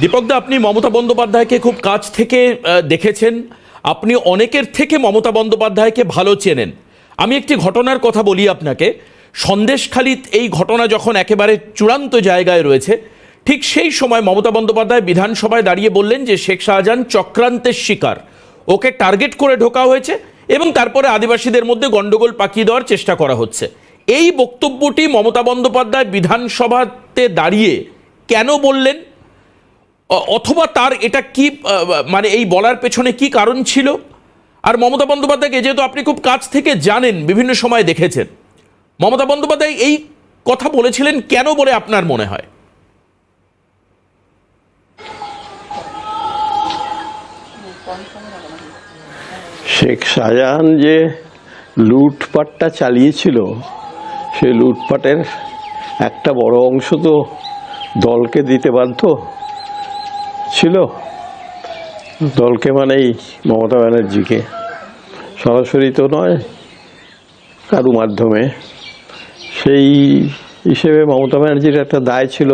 দীপকদা আপনি মমতা বন্দ্যোপাধ্যায়কে খুব কাছ থেকে দেখেছেন। আপনি অনেকের থেকে মমতা বন্দ্যোপাধ্যায়কে ভালো চেনেন। আমি একটি ঘটনার কথা বলি আপনাকে। সন্দেশখালিত এই ঘটনা যখন একেবারে চূড়ান্ত জায়গায় রয়েছে, ঠিক সেই সময় মমতা বন্দ্যোপাধ্যায় বিধানসভায় দাঁড়িয়ে বললেন যে, শেখ শাহজাহান চক্রান্তের শিকার। ওকে টার্গেট করে ঢোকা হয়েছে এবং তারপরে আদিবাসীদের মধ্যে গণ্ডগোল পাকিয়ে দেওয়ার চেষ্টা করা হচ্ছে। এই বক্তব্যটি মমতা বন্দ্যোপাধ্যায় বিধানসভাতে দাঁড়িয়ে কেন বললেন? অথবা তার এটা কি মানে এই বলার পেছনে কি কারণ ছিল? আর মমতা বন্দ্যোপাধ্যায়কে, যেহেতু আপনি খুব কাছ থেকে জানেন, বিভিন্ন সময় দেখেছেন, মমতা বন্দ্যোপাধ্যায় এই কথা বলেছিলেন কেন বলে আপনার মনে হয়? শেখ শাহজাহান যে লুটপাটটা চালিয়েছিল, সেই লুটপাটের একটা বড় অংশ তো দলকে দিতে বাধ্য। ছিল। দলকে মানেই মমতা ব্যানার্জিকে। সরাসরি তো নয়, কারু মাধ্যমে। সেই হিসেবে মমতা ব্যানার্জির একটা দায় ছিল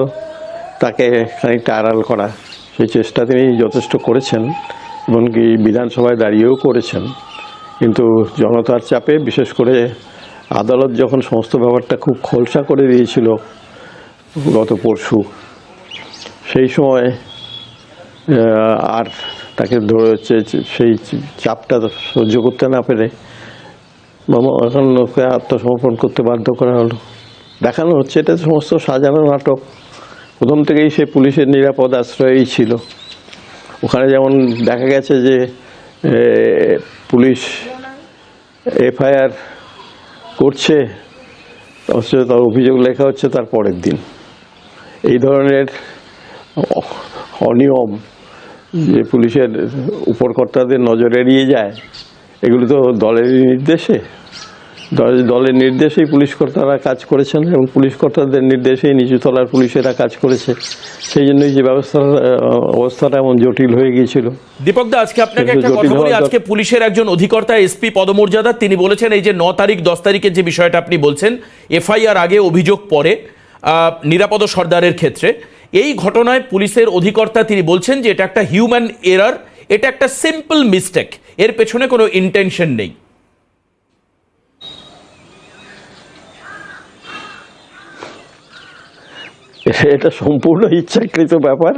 তাকে খানিকটা আড়াল করা। সেই চেষ্টা তিনি যথেষ্ট করেছেন, এমনকি বিধানসভায় দাঁড়িয়েও করেছেন। কিন্তু জনতার চাপে, বিশেষ করে আদালত যখন সমস্ত ব্যাপারটা খুব খোলসা করে দিয়েছিল গত পরশু, সেই সময় আর তাকে ধরে হচ্ছে সেই চাপটা সহ্য করতে না পেরে মামা এখন ওকে আত্মসমর্পণ করতে বাধ্য করা হলো। দেখানো হচ্ছে এটা সমস্ত সাজানো নাটক। প্রথম থেকেই সে পুলিশের নিরাপদ আশ্রয়েই ছিল। ওখানে যেমন দেখা গেছে যে পুলিশ এফআইআর করছে অথচ তার অভিযোগ লেখা হচ্ছে তার পরের দিন। এই ধরনের অনিয়ম যে পুলিশের উপরকর্তাদের নজর এড়িয়ে যায় এগুলো তো দলেরই নির্দেশে। দলের নির্দেশেই পুলিশ কর্তারা কাজ করেছেন এবং পুলিশ কর্তাদের নির্দেশেই নিচু তলার পুলিশেরা কাজ করেছে। সেই জন্যই যে ব্যবস্থার অবস্থাটা এমন জটিল হয়ে গিয়েছিল। দীপকদা আজকে আপনাকে একটা কথা বলি। আজকে পুলিশের একজন অধিকর্তা এসপি পদমর্যাদা তিনি বলেছেন এই যে ন তারিখ দশ তারিখের যে বিষয়টা আপনি বলছেন এফআইআর আগে অভিযোগ পরে আহ, নিরাপদ সর্দারের ক্ষেত্রে। এই ঘটনায় পুলিশের অধিকর্তা তিনি বলছেন যে এটা একটা হিউম্যান এরার এটা একটা সিম্পল মিস্টেক এর পেছনে কোনো ইন্টেনশন নেই। এটা সম্পূর্ণ ইচ্ছাকৃত ব্যাপার।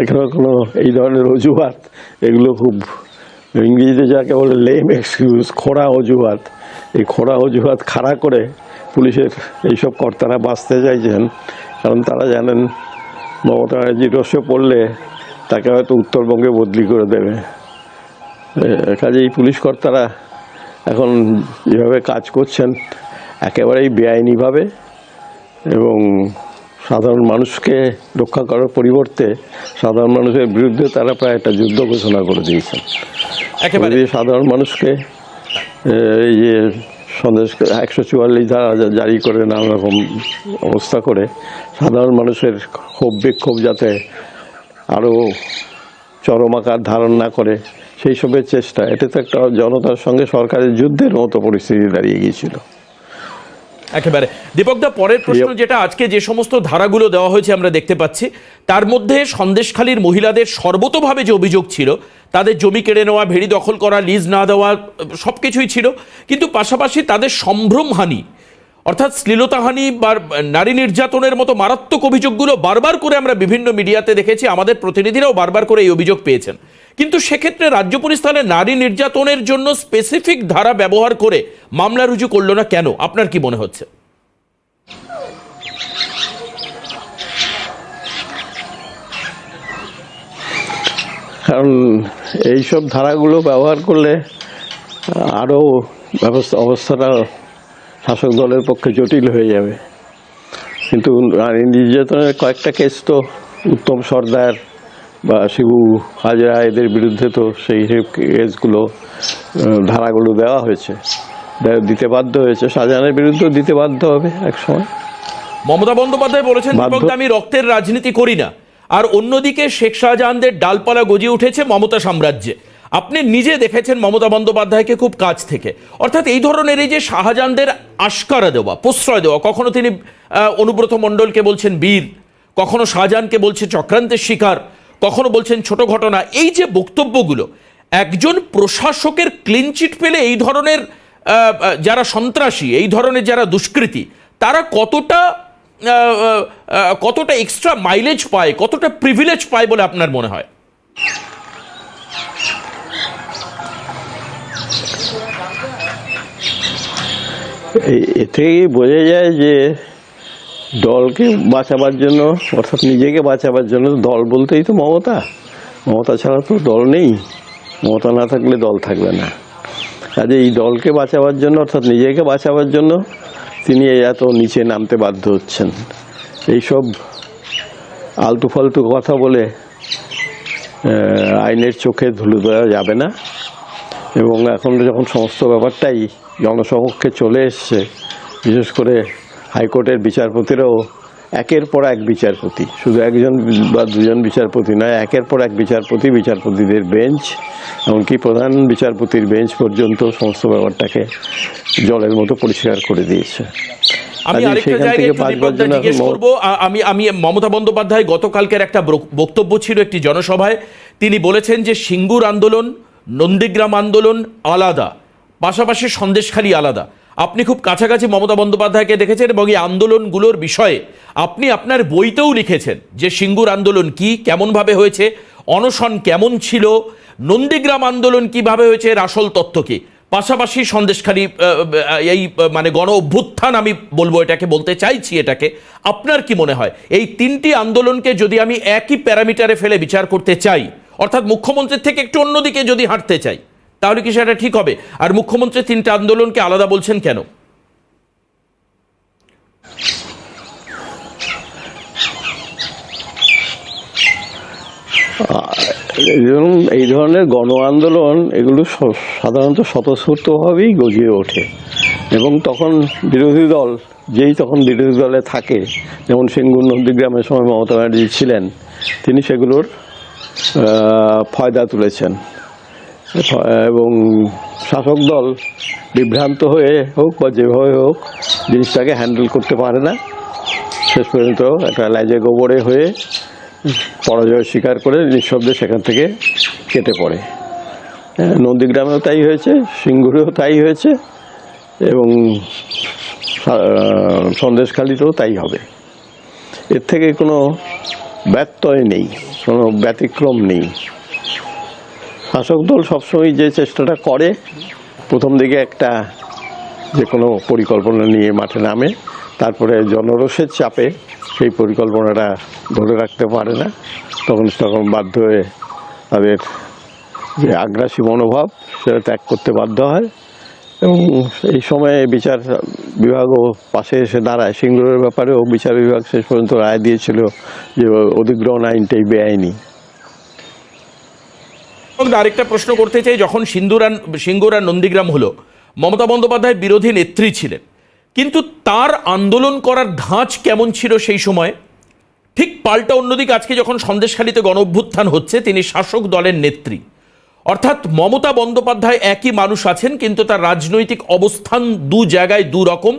এখানে কোনো এই ধরনের অজুহাত, এগুলো খুব ইংরেজিতে যাকে বলে লেম এক্সকিউজ খোড়া অজুহাত। এই খোড়া অজুহাত খাড়া করে পুলিশের এইসব কর্তারা বাঁচতে চাইছেন, কারণ তারা জানেন মমতা ব্যানার্জির রসে পড়লে তাকে হয়তো উত্তরবঙ্গে বদলি করে দেবে। কাজেই পুলিশ কর্তারা এখন যেভাবে কাজ করছেন একেবারেই বেআইনিভাবে এবং সাধারণ মানুষকে রক্ষা করার পরিবর্তে সাধারণ মানুষের বিরুদ্ধে তারা প্রায় একটা যুদ্ধ ঘোষণা করে দিয়েছেন। একেবারে। সাধারণ মানুষকে এই যে সন্দেশ একশো চুয়াল্লিশ ধারা জারি করে নানা রকম অবস্থা করে সাধারণ মানুষের ক্ষোভ বিক্ষোভ যাতে আরও চরম আকার ধারণ না করে সেই সবের চেষ্টা। এটা তো একটা জনতার সঙ্গে সরকারের যুদ্ধের মতো পরিস্থিতি দাঁড়িয়ে গিয়েছিল। একেবারে। দীপকদা পরের প্রশ্ন যেটা আজকে যে সমস্ত ধারাগুলো দেওয়া হয়েছে আমরা দেখতে পাচ্ছি তার মধ্যে সন্দেশখালীর মহিলাদের সর্বতভাবে যে অভিযোগ ছিল তাদের জমি কেড়ে নেওয়া ভেড়ি দখল করা লিজ না দেওয়া সব কিছুই ছিল। কিন্তু পাশাপাশি তাদের সম্ভ্রমহানি অর্থাৎ শ্লীলতাহানি বা নারী নির্যাতনের মতো মারাত্মক অভিযোগগুলো বারবার করে আমরা বিভিন্ন মিডিয়াতে দেখেছি, আমাদের প্রতিনিধিরাও বারবার করে এই অভিযোগ পেয়েছেন। কিন্তু সেক্ষেত্রে রাজ্য তাহলে নারী নির্যাতনের জন্য স্পেসিফিক ধারা ব্যবহার করে মামলা রুজু করল না কেন? আপনার কি মনে হচ্ছে? কারণ এইসব ধারাগুলো ব্যবহার করলে আরও ব্যবস্থা অবস্থাটা শাসক দলের পক্ষে জটিল হয়ে যাবে। কিন্তু নারী নির্যাতনের কয়েকটা কেস তো উত্তম সর্দার বা শিবু হাজরা এদের বিরুদ্ধে তো সেই কেসগুলো ধারাগুলো দেওয়া হয়েছে। দিতে বাধ্য হয়েছে। শাহজাহানের বিরুদ্ধেও দিতে বাধ্য হবে এক সময় মমতা বন্দ্যোপাধ্যায় বলেছেন দীপক আমি রক্তের রাজনীতি করি না। আর অন্যদিকে শেখ শাহজাহানদের ডালপালা গজিয়ে উঠেছে মমতা সাম্রাজ্যে। আপনি নিজে দেখেছেন মমতা বন্দ্যোপাধ্যায়কে খুব কাছ থেকে। অর্থাৎ এই ধরনের এই যে শাহজাহানদের আশকারা দেওয়া, প্রশ্রয় দেওয়া, কখনো তিনি অনুব্রত মণ্ডলকে বলছেন বীর, কখনো শাহজাহানকে বলছে চক্রান্তের শিকার, কখনো বলছেন ছোট ঘটনা, এই যে বক্তব্যগুলো, একজন প্রশাসকের ক্লিনচিট পেলে এই ধরনের যারা সন্ত্রাসী, এই ধরনের যারা দুষ্কৃতী, তারা কতটা কতটা এক্সট্রা মাইলেজ পায়, কতটা প্রিভিলেজ পায় বলে আপনার মনে হয়? এই- এ থেকেই বোঝা যায় যে দলকে বাঁচাবার জন্য, অর্থাৎ নিজেকে বাঁচাবার জন্য দল বলতেই তো মমতা। মমতা ছাড়া তো দল নেই। মমতা না থাকলে দল থাকবে না। কাজে এই দলকে বাঁচাবার জন্য, অর্থাৎ নিজেকে বাঁচাবার জন্য তিনি এত নিচে নামতে বাধ্য হচ্ছেন। এইসব আলতু ফালতু কথা বলে আইনের চোখে ধুলো দেওয়া যাবে না। এবং এখন যখন সমস্ত ব্যাপারটাই জনসমক্ষে চলে এসছে বিশেষ করে হাইকোর্টের বিচারপতিরাও একের পর এক বিচারপতি। শুধু একজন বা দুজন বিচারপতি নয় একের পর এক বিচারপতি বিচারপতিদের বেঞ্চ এমনকি প্রধান বিচারপতির বেঞ্চ পর্যন্ত সমস্ত ব্যাপারটাকে জলের মতো পরিষ্কার করে দিয়েছে। আমি আরেকটা জায়গায় জিজ্ঞেস করব। আমি আমি মমতা বন্দ্যোপাধ্যায় গতকালকের একটা বক্তব্য ছিল একটি জনসভায়। তিনি বলেছেন যে সিঙ্গুর আন্দোলন নন্দীগ্রাম আন্দোলন আলাদা, পাশাপাশি সন্দেশখালী আলাদা। আপনি খুব কাছাকাছি মমতা বন্দ্যোপাধ্যায়কে দেখেছেন এবং এই আন্দোলনগুলোর বিষয়ে আপনি আপনার বইতেও লিখেছেন যে সিঙ্গুর আন্দোলন কি, কেমনভাবে হয়েছে, অনশন কেমন ছিল, নন্দীগ্রাম আন্দোলন কীভাবে হয়েছে, এর আসল তথ্য কি? পাশাপাশি সন্দেশখালী এই মানে গণ অভ্যুত্থান আমি বলব, এটাকে বলতে চাইছি এটাকে। আপনার কি মনে হয়? এই তিনটি আন্দোলনকে যদি আমি একই প্যারামিটারে ফেলে বিচার করতে চাই অর্থাৎ মুখ্যমন্ত্রীর থেকে একটু অন্যদিকে যদি হাঁটতে চাই, তাহলে কি সেটা ঠিক হবে? আর মুখ্যমন্ত্রী তিনটা আন্দোলনকে আলাদা বলছেন কেন? এই ধরনের গণ আন্দোলন এগুলো সাধারণত স্বতঃস্ফূর্তভাবেই গজিয়ে ওঠে। এবং তখন বিরোধী দল, যেই তখন বিরোধী দলে থাকে, যেমন সিঙ্গুর নন্দীগ্রামের সময় মমতা ব্যানার্জি ছিলেন, তিনি সেগুলোর ফয়দা তুলেছেন। এবং শাসক দল বিভ্রান্ত হয়ে হোক বা যেভাবে হোক, জিনিসটাকে হ্যান্ডেল করতে পারে না। শেষ পর্যন্ত একটা লাইজে গোবরে হয়ে পরাজয় স্বীকার করে নিঃশব্দে সেখান থেকে কেটে পড়ে। নন্দীগ্রামেও তাই হয়েছে, সিঙ্গুরেও তাই হয়েছে, এবং সন্দেশখালিতেও তাই হবে। এর থেকে কোনো ব্যত্যয় নেই, কোনো ব্যতিক্রম নেই। শাসক দল সবসময় যে চেষ্টাটা করে, প্রথম দিকে একটা যে কোনো পরিকল্পনা নিয়ে মাঠে নামে, তারপরে জনরোষের চাপে সেই পরিকল্পনাটা ধরে রাখতে পারে না। তখন তখন বাধ্য হয়ে তাদের যে আগ্রাসী মনোভাব, সেটা ত্যাগ করতে বাধ্য হয়। এবং এই সময়ে বিচার বিভাগও পাশে এসে দাঁড়ায়। সিঙ্গুরের ব্যাপারেও বিচার বিভাগ শেষ পর্যন্ত রায় দিয়েছিল যে অধিগ্রহণ আইনটাই বেআইনি। আরেকটা প্রশ্ন করতে চাই, যখন সিন্দুর আর সিঙ্গুর আর নন্দীগ্রাম হলো, মমতা বন্দ্যোপাধ্যায় বিরোধী নেত্রী ছিলেন। কিন্তু তার আন্দোলন করার ধাঁচ কেমন ছিল সেই সময়? ঠিক পাল্টা অন্যদিকে আজকে যখন সন্দেশখালিতে গণ অভ্যুত্থান হচ্ছে, তিনি শাসক দলের নেত্রী। অর্থাৎ মমতা বন্দ্যোপাধ্যায় একই মানুষ আছেন, কিন্তু তার রাজনৈতিক অবস্থান দু জায়গায় দু রকম,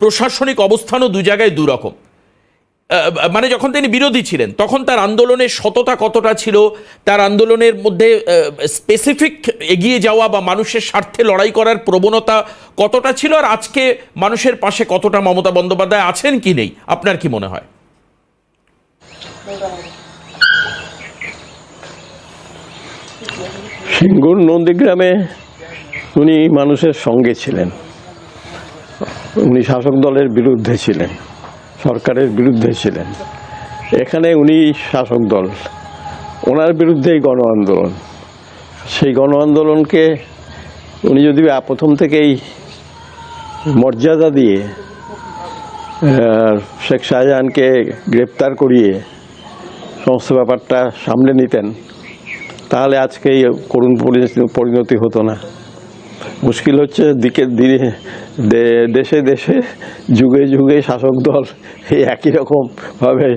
প্রশাসনিক অবস্থানও দু জায়গায় দু রকম। মানে যখন তিনি বিরোধী ছিলেন, তখন তার আন্দোলনের সততা কতটা ছিল, তার আন্দোলনের মধ্যে স্পেসিফিক এগিয়ে যাওয়া বা মানুষের স্বার্থে লড়াই করার প্রবণতা কতটা ছিল, আর আজকে মানুষের পাশে কতটা মমতা বন্দ্যোপাধ্যায় আছেন কি নেই, আপনার কি মনে হয়? সিঙ্গুর নন্দীগ্রামে উনি মানুষের সঙ্গে ছিলেন। উনি শাসক দলের বিরুদ্ধে ছিলেন, সরকারের বিরুদ্ধে ছিলেন। এখানে উনি শাসক দল। ওনার বিরুদ্ধেই গণ আন্দোলন। সেই গণ আন্দোলনকে উনি যদি প্রথম থেকেই মর্যাদা দিয়ে শেখ শাহজাহানকে গ্রেপ্তার করিয়ে সমস্ত ব্যাপারটা সামলে নিতেন তাহলে আজকে এই করুণ পরিণতি- হতো না। মুশকিল হচ্ছে দিকে দেশে দেশে, যুগে যুগে শাসক দল এই একই রকমভাবে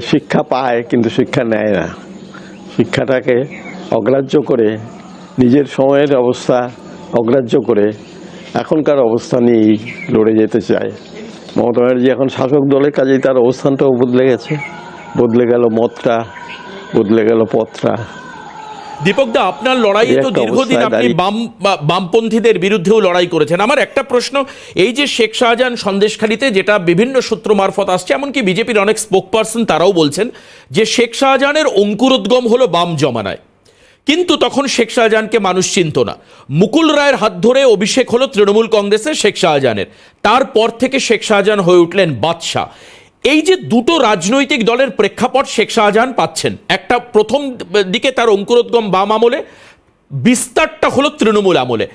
শিক্ষা পায় কিন্তু শিক্ষা নেয় না। শিক্ষাটাকে অগ্রাহ্য করে, নিজের সময়ের অবস্থা অগ্রাহ্য করে এখনকার অবস্থা নিয়েই লড়ে যেতে চায়। মমতা ব্যানার্জি এখন শাসক দলের কাজেই তার অবস্থানটাও বদলে গেছে। বদলে গেল মতটা, বদলে গেল পথটা। দীপক দা আপনার লড়াইয়ে তো দীর্ঘদিন আপনি বাম বামপন্থীদের বিরুদ্ধেও লড়াই করেছেন। আমার একটা প্রশ্ন এই যে শেখ শাহজাহান সন্দেশখালিতে যেটা বিভিন্ন সূত্র মারফত আসছে এমনকি বিজেপির অনেক স্পোক পার্সন তারাও বলছেন যে শেখ শাহজাহানের অঙ্কুরোদ্গম হলো বাম জমানায়। কিন্তু তখন শেখ শাহজাহানকে মানুষ চিনত না। মুকুল রায়ের হাত ধরে অভিষেক হলো তৃণমূল কংগ্রেসের শেখ শাহজাহানের। তারপর থেকে শেখ শাহজাহান হয়ে উঠলেন বাদশাহ। এই যে দুটো রাজনৈতিক দলের প্রেক্ষাপট শেখ শাহজাহান পাচ্ছেন, একটা প্রথম দিকে তার অঙ্কুরোদ্গম বাম আমলে, বিস্তারটা হলো তৃণমূল আমলে।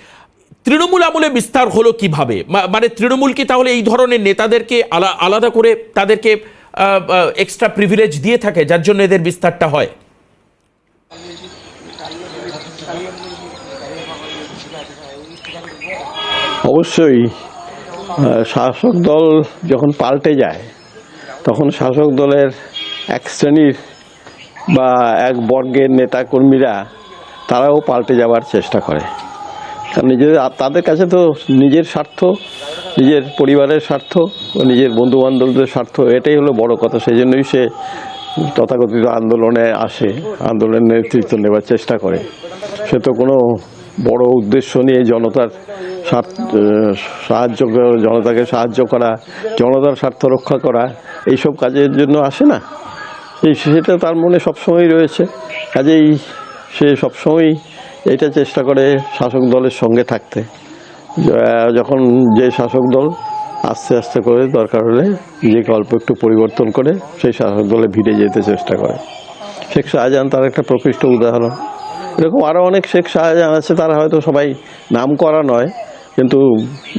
তৃণমূল আমলে বিস্তার হলো কীভাবে? মানে তৃণমূল কি তাহলে এই ধরনের নেতাদেরকে আলা- আলাদা করে তাদেরকে এক্সট্রা প্রিভিলেজ দিয়ে থাকে, যার জন্য এদের বিস্তারটা হয়? অবশ্যই শাসক দল যখন পাল্টে যায় তখন শাসক দলের এক শ্রেণির বা এক বর্গের নেতাকর্মীরা তারাও পাল্টে যাওয়ার চেষ্টা করে। কারণ নিজেদের তাদের কাছে তো নিজের স্বার্থ, নিজের পরিবারের স্বার্থ, নিজের বন্ধু বান্ধবদের স্বার্থ, এটাই হলো বড় কথা। সেই জন্যই সে তথাকথিত আন্দোলনে আসে, আন্দোলনের নেতৃত্ব নেবার চেষ্টা করে। সে তো কোনো বড় উদ্দেশ্য নিয়ে জনতার সাহায্য জনতাকে সাহায্য করা, জনতার স্বার্থ রক্ষা করা, এইসব কাজের জন্য আসে না। এই সেটা তার মনে সবসময় রয়েছে। কাজেই সে সবসময় এটা চেষ্টা করে শাসক দলের সঙ্গে থাকতে। যখন যে শাসক দল আস্তে আস্তে করে দরকার হলে নিজেকে অল্প একটু পরিবর্তন করে সেই শাসক দলে ভিড়ে যেতে চেষ্টা করে। শেখ শাহজাহান তার একটা প্রকৃষ্ট উদাহরণ। এরকম আরও অনেক শেখ শাহজাহান আছে, তারা হয়তো সবাই নাম করা নয় কিন্তু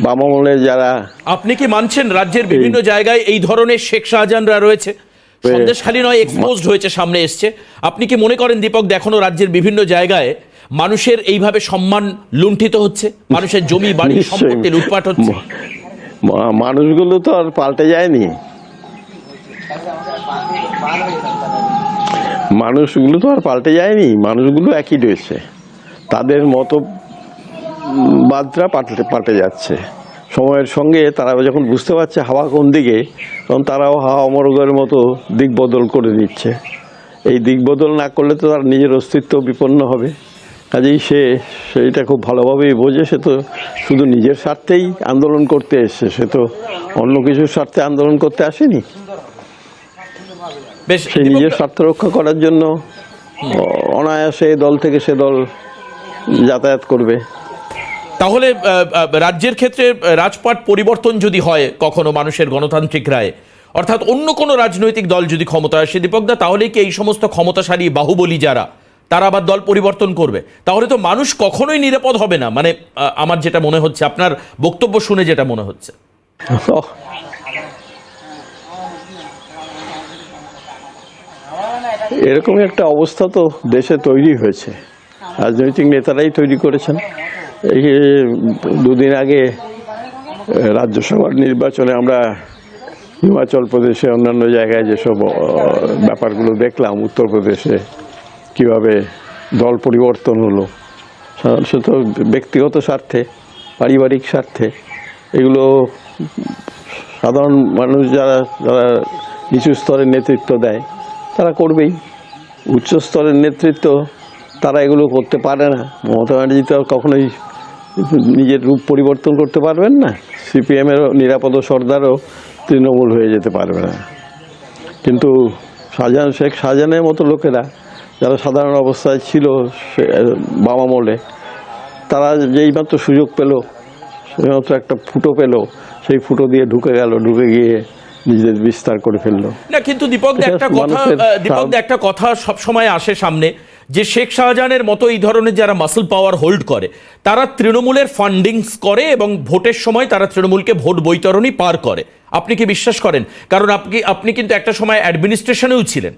বামামলের যারা আপনি কি মানছেন রাজ্যের বিভিন্ন জায়গায় এই ধরনের শেখ শাহজাহানরা রয়েছে? সন্দেশখালী নয় এক্সপোজড হয়েছে সামনে এসছে। আপনি কি মনে করেন দীপক দেখো রাজ্যের বিভিন্ন জায়গায় মানুষের এইভাবে সম্মান লুণ্ঠিত হচ্ছে? মানুষের জমি বাড়ি। সম্পত্তি লুটপাট হচ্ছে? মানুষগুলো তো আর পাল্টে যায়নি। মানুষগুলো তো আর পাল্টে যায়নি। মানুষগুলো একই রয়েছে। তাদের মতো বাদরা পাল্টে পাল্টে যাচ্ছে। সময়ের সঙ্গে তারা যখন বুঝতে পারছে হাওয়া কোন দিকে তখন তারাও হাওয়া মরগের মতো দিক বদল করে দিচ্ছে। এই দিক বদল না করলে তো তার নিজের অস্তিত্ব বিপন্ন হবে। কাজেই সে সেইটা খুব ভালোভাবেই বোঝে। সে তো শুধু নিজের স্বার্থেই আন্দোলন করতে এসছে। সে তো অন্য কিছুর স্বার্থে আন্দোলন করতে আসেনি। বেশ সে নিজের স্বার্থ রক্ষা করার জন্য অনায়াসে দল থেকে সে দল যাতায়াত করবে। তাহলে রাজ্যের ক্ষেত্রে রাজপাট পরিবর্তন যদি হয় কখনো মানুষের গণতান্ত্রিক রায়ে অর্থাৎ অন্য কোনো রাজনৈতিক দল যদি ক্ষমতা আসে দীপকদা তাহলে কি এই সমস্ত ক্ষমতাশালী বাহুবলী যারা তারা আবার দল পরিবর্তন করবে? তাহলে তো মানুষ কখনোই নিরাপদ হবে না। মানে আমার যেটা মনে হচ্ছে আপনার বক্তব্য শুনে যেটা মনে হচ্ছে। ওহ, এরকমই একটা অবস্থা তো দেশে তৈরি হয়েছে। রাজনৈতিক নেতারাই তৈরি করেছেন। এই দুদিন আগে রাজ্যসভার নির্বাচনে আমরা হিমাচল প্রদেশে অন্যান্য জায়গায় যেসব ব্যাপারগুলো দেখলাম উত্তরপ্রদেশে কীভাবে দল পরিবর্তন হলো, সাধারণত ব্যক্তিগত স্বার্থে, পারিবারিক স্বার্থে, এগুলো সাধারণ মানুষ যারা যারা নিচু স্তরের নেতৃত্ব দেয়, তারা করবেই। উচ্চ স্তরের নেতৃত্ব তারা এগুলো করতে পারে না। মমতা ব্যানার্জি তো কখনোই নিজের রূপ পরিবর্তন করতে পারবেন না। সিপিএমেরও নিরাপদ সর্দারও তৃণমূল হয়ে যেতে পারবে না। কিন্তু শাহজাহান শেখ শাহজাহানের মতো লোকেরা যারা সাধারণ অবস্থায় ছিল সে বাম আমলে তারা যেই মাত্র সুযোগ পেল সেইমাত্র একটা ফুটো পেল সেই ফুটো দিয়ে ঢুকে গেল ঢুকে গিয়ে নিজেদের বিস্তার করে ফেলল। না কিন্তু দীপক একটা কথা দীপক একটা কথা সব সময় আসে সামনে। যে শেখ শাহজাহানের মতো এই ধরনের যারা মাসল পাওয়ার হোল্ড করে, তারা তৃণমূলের ফান্ডিংস করে এবং ভোটের সময় তারা তৃণমূলকে ভোট বৈতরণী পার করে। আপনি কি বিশ্বাস করেন? কারণ আপনি আপনি কিন্তু একটা সময় অ্যাডমিনিস্ট্রেশনেও ছিলেন।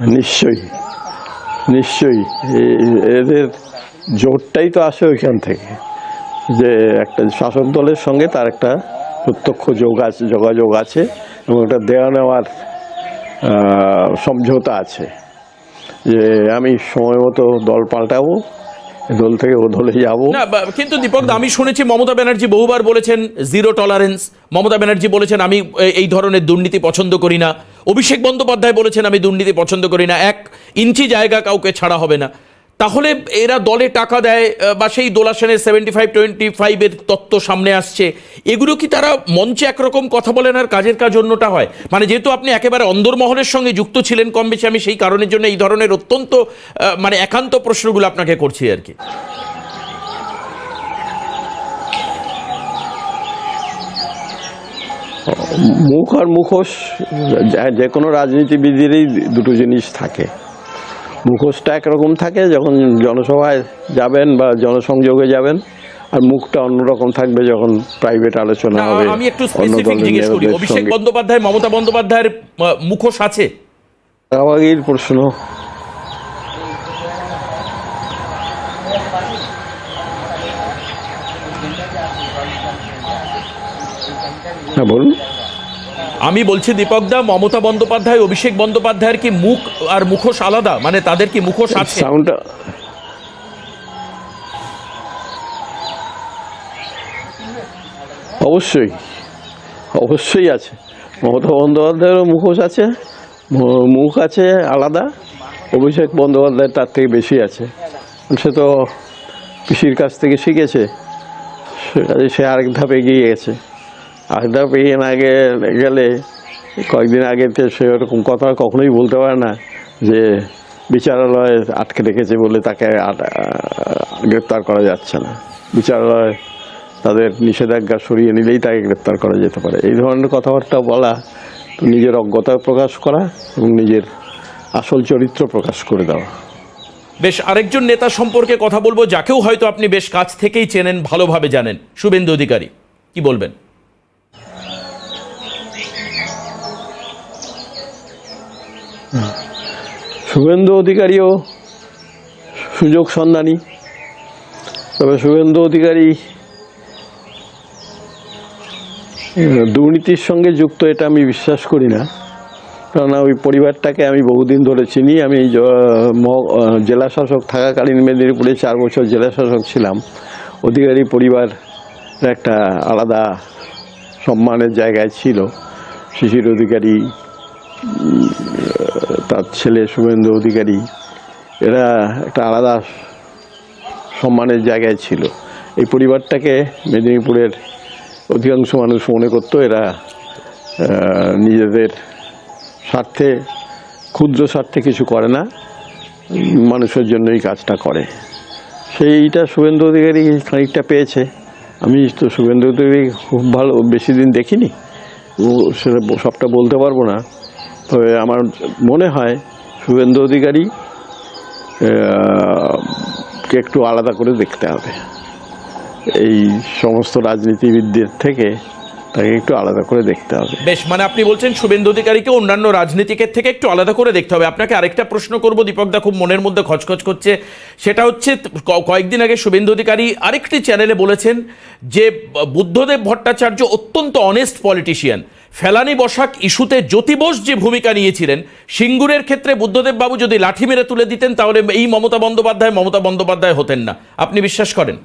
নিশ্চয়ই নিশ্চয়ই। এদের জোরটাই তো আসে ওইখান থেকে। যে একটা শাসক দলের সঙ্গে তার একটা প্রত্যক্ষ যোগ আছে, যোগাযোগ আছে। এবং একটা দেওয়া নেওয়ার সমঝোতা আছে যে আমি সময় মতো দল পাল্টাবো, দল থেকে ও দলে যাব। কিন্তু দীপক আমি শুনেছি মমতা ব্যানার্জি বহুবার বলেছেন জিরো টলারেন্স মমতা ব্যানার্জি বলেছেন, আমি এই ধরনের দুর্নীতি পছন্দ করি না। অভিষেক বন্দ্যোপাধ্যায় বলেছেন, আমি দুর্নীতি পছন্দ করি না। এক ইঞ্চি জায়গা কাউকে ছাড়া হবে না। তাহলে এরা দলে টাকা দেয় বা সেই দোলা সেনের সেভেন্টি ফাইভ টোয়েন্টি ফাইভের তত্ত্ব সামনে আসছে। এগুলো কি তারা মঞ্চে একরকম কথা বলেন আর কাজের কাজ অন্যটা হয়? মানে যেহেতু আপনি একেবারে অন্দরমহলের সঙ্গে যুক্ত ছিলেন কম বেশি, আমি সেই কারণের জন্য এই ধরনের অত্যন্ত মানে একান্ত প্রশ্নগুলো আপনাকে করছি আর কি। মুখ আর মুখোশ যে- কোনো রাজনীতিবিদেরই দুটো জিনিস থাকে। মুখোশটা একরকম থাকে যখন জনসভায় যাবেন বা জনসংযোগে যাবেন আর মুখটা অন্যরকম থাকবে যখন প্রাইভেট আলোচনা হবে আমি একটু স্পেসিফিক জিজ্ঞেস করি। অভিষেক বন্দ্যোপাধ্যায় মমতা বন্দ্যোপাধ্যায়ের মুখোশ আছে? ভাগাভাগির প্রশ্ন। হ্যাঁ বলুন। আমি বলছি দীপকদা মমতা বন্দ্যোপাধ্যায়, অভিষেক বন্দ্যোপাধ্যায়ের কি মুখ আর মুখোশ আলাদা? মানে তাদের কি মুখোশ আছে? সাউন্ডটা অবশ্যই অবশ্যই আছে। মমতা বন্দ্যোপাধ্যায়েরও মুখোশ আছে মুখ আছে আলাদা, অভিষেক বন্দ্যোপাধ্যায় তার থেকে বেশি আছে। সে তো পিসির কাছ থেকে শিখেছে সে সে আরেক ধাপ এগিয়ে গেছে। ধাপ এগিয়ে না গেলে কয়েকদিন আগে তো সে ওরকম কথা কখনোই বলতে পারে না যে বিচারালয়ে আটকে রেখেছে বলে তাকে গ্রেপ্তার করা যাচ্ছে না। বিচারালয় তাদের নিষেধাজ্ঞা সরিয়ে নিলেই তাকে গ্রেপ্তার করা যেতে পারে। এই ধরনের কথাবার্তা বলা নিজের অজ্ঞতা প্রকাশ করা এবং নিজের আসল চরিত্র প্রকাশ করে দেওয়া। বেশ, আরেকজন নেতা সম্পর্কে কথা বলব, যাকেও হয়তো আপনি বেশ কাছ থেকেই চেনেন, ভালোভাবে জানেন, শুভেন্দু অধিকারী। কি বলবেন? শুভেন্দু অধিকারীও সুযোগ সন্ধানী। তবে শুভেন্দু অধিকারী দুর্নীতির সঙ্গে যুক্ত, এটা আমি বিশ্বাস করি না। কেননা ওই পরিবারটাকে আমি বহুদিন ধরে চিনি। আমি জেলা শাসক থাকাকালীন মেদিনীপুরে চার বছর জেলা শাসক ছিলাম। অধিকারী পরিবার একটা আলাদা সম্মানের জায়গায় ছিল। শিশির অধিকারী তার ছেলে শুভেন্দু অধিকারী, এরা একটা আলাদা সম্মানের জায়গায় ছিল। এই পরিবারটাকে মেদিনীপুরের অধিকাংশ মানুষ মনে করতো এরা নিজেদের স্বার্থে, ক্ষুদ্র স্বার্থে কিছু করে না, মানুষের জন্যই কাজটা করে। সেইটা শুভেন্দু অধিকারী খানিকটা পেয়েছে। আমি তো শুভেন্দু অধিকারী খুব ভালো, বেশি দিন দেখিনি। ও সেটা সবটা বলতে পারব না। তবে আমার মনে হয় শুভেন্দু অধিকারী কে একটু আলাদা করে দেখতে হবে। এই সমস্ত রাজনীতিবিদদের থেকে একটু আলাদা করে দেখতে হবে। বেশ মানে আপনি বলছেন শুভেন্দু অধিকারীকে অন্যান্য রাজনীতিকের থেকে একটু আলাদা করে দেখতে হবে। আপনাকে আরেকটা প্রশ্ন করব দীপকদা খুব মনের মধ্যে খচখচ করছে। সেটা হচ্ছে কয়েকদিন আগে শুভেন্দু অধিকারী আরেকটি চ্যানেলে বলেছেন যে, বুদ্ধদেব ভট্টাচার্য অত্যন্ত অনেস্ট পলিটিশিয়ান ফেলানি বসাক ইস্যুতে জ্যোতি বোস যে ভূমিকা নিয়েছিলেন, সিঙ্গুরের ক্ষেত্রে বুদ্ধদেব বাবু যদি লাঠি মেরে তুলে দিতেন, তাহলে এই মমতা বন্দ্যোপাধ্যায় মমতা বন্দ্যোপাধ্যায় হতেন না। আপনি বিশ্বাস করেন?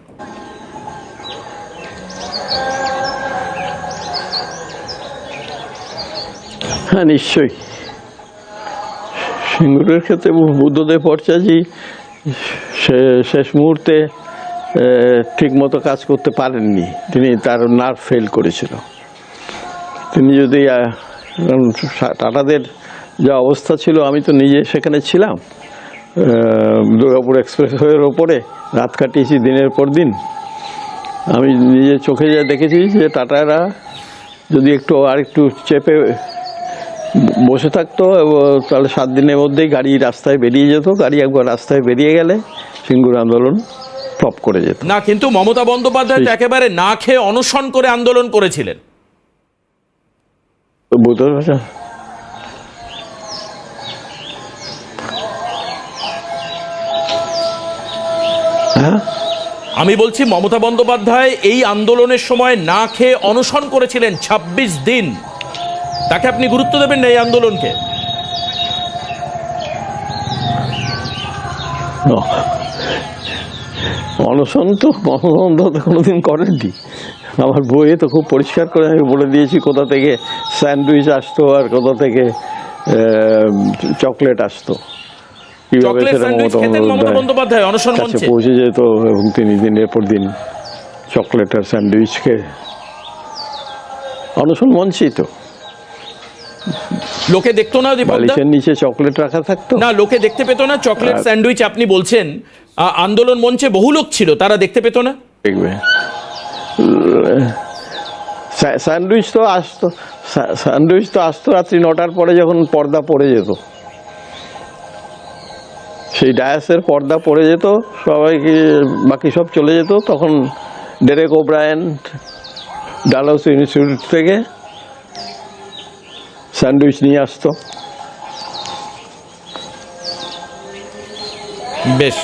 হ্যাঁ নিশ্চয়ই। সিঙ্গুরের ক্ষেত্রে বুদ্ধদেব সে শেষ মুহূর্তে ঠিক মতো কাজ করতে পারেননি। তিনি তার নার্ভ ফেল করেছিল। তিনি যদি টাটাদের যা অবস্থা ছিল, আমি তো নিজে সেখানে ছিলাম। দুর্গাপুর এক্সপ্রেসওয়ের ওপরে রাত কাটিয়েছি দিনের পর দিন। আমি নিজে চোখে যা দেখেছি যে টাটারা যদি একটু আর একটু চেপে বসে থাকতো এবং তাহলে সাত দিনের মধ্যেই গাড়ি রাস্তায় বেরিয়ে যেত। গাড়ি একবার রাস্তায় বেরিয়ে গেলে সিঙ্গুর আন্দোলন টপ করে যেত। না কিন্তু মমতা বন্দ্যোপাধ্যায় একেবারে না খেয়ে অনশন করে আন্দোলন করেছিলেন। তো বুঝতে পারছেন হ্যাঁ? আমি বলছি মমতা বন্দ্যোপাধ্যায় এই আন্দোলনের সময় না খেয়ে অনশন করেছিলেন ২৬ দিন। তাকে আপনি গুরুত্ব দেবেন না এই আন্দোলনকে. অনশন তো অনশন তো কোনোদিন করেননি। আমার বইয়ে তো খুব পরিষ্কার করে আমি বলে দিয়েছি কোথা থেকে স্যান্ডউইচ আসতো আর কোথা থেকে চকলেট আসতো। কীভাবে সেটা মমতা বন্দ্যোপাধ্যায় কাছে পৌঁছে যেত এবং তিনি দিনের পর দিন চকলেট আর স্যান্ডউইচকে অনশন মঞ্চেই তো। লোকে দেখতো না বালিশের নিচে চকলেট রাখা থাকতো। না লোকে দেখতে পেতো না চকলেট স্যান্ডউইচ আপনি বলছেন আন্দোলন মঞ্চে বহু লোক ছিল তারা দেখতে পেতো না? দেখবে। স্যান্ডউইচ তো আসতো স্যান্ডউইচ তো আসতো রাত্রি নটার পরে যখন পর্দা পড়ে যেত। সেই ডায়াসের পর্দা পড়ে যেত সবাইকে বাকি সব চলে যেত তখন ডেরেক ওব্রায়েন ডালাউস ইনস্টিটিউট থেকে স্যান্ডউইচ নিয়ে আসতো। বেশ।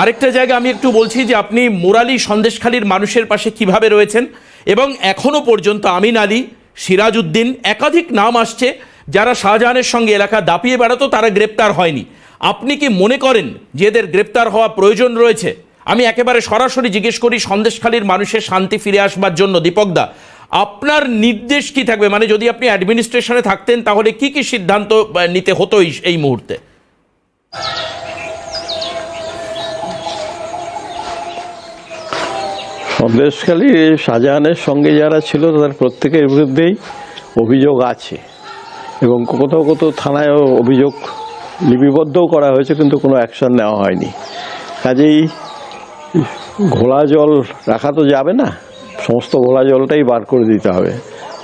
আরেকটা জায়গা আমি একটু বলছি যে আপনি মুরালি সন্দেশখালীর মানুষের পাশে কীভাবে রয়েছেন এবং এখনও পর্যন্ত আমিন আলী সিরাজ উদ্দিন একাধিক নাম আসছে যারা শাহজাহানের সঙ্গে এলাকা দাপিয়ে বেড়াতো, তারা গ্রেপ্তার হয়নি। আপনি কি মনে করেন যে এদের গ্রেপ্তার হওয়া প্রয়োজন রয়েছে? আমি একেবারে সরাসরি জিজ্ঞেস করি সন্দেশখালীর মানুষের শান্তি ফিরে আসবার জন্য। দীপকদা আপনার নির্দেশ কি থাকবে? মানে যদি আপনি অ্যাডমিনিস্ট্রেশনে থাকতেন, তাহলে কি কি সিদ্ধান্ত নিতে হতো এই- মুহূর্তে? সন্দেশখালী শাহজাহানের সঙ্গে যারা ছিল, তাদের প্রত্যেকের বিরুদ্ধেই অভিযোগ আছে। এবং কোথাও কোথাও থানায় অভিযোগ লিপিবদ্ধও করা হয়েছে, কিন্তু কোনো অ্যাকশন নেওয়া হয়নি। কাজেই ঘোলা জল রাখা তো যাবে না। সমস্ত ঘোলা জলটাই বার করে দিতে হবে।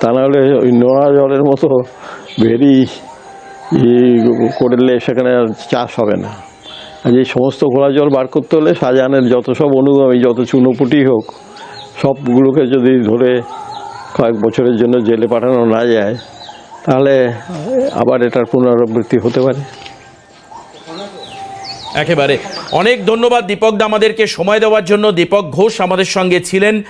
তা নাহলে ওই নোনা জলের মতো ভেরি করলে সেখানে আর চাষ হবে না। আজ এই সমস্ত ঘোলা জল বার করতে হলে শাহজাহানের যত সব অনুগামী, যত চুনোপুটি হোক, সবগুলোকে যদি ধরে কয়েক বছরের জন্য জেলে পাঠানো না যায়, তাহলে আবার এটার পুনরাবৃত্তি হতে পারে। একেবারে। অনেক ধন্যবাদ দীপক দা আমাদেরকে সময় দেওয়ার জন্য। দীপক ঘোষ আমাদের সঙ্গে ছিলেন।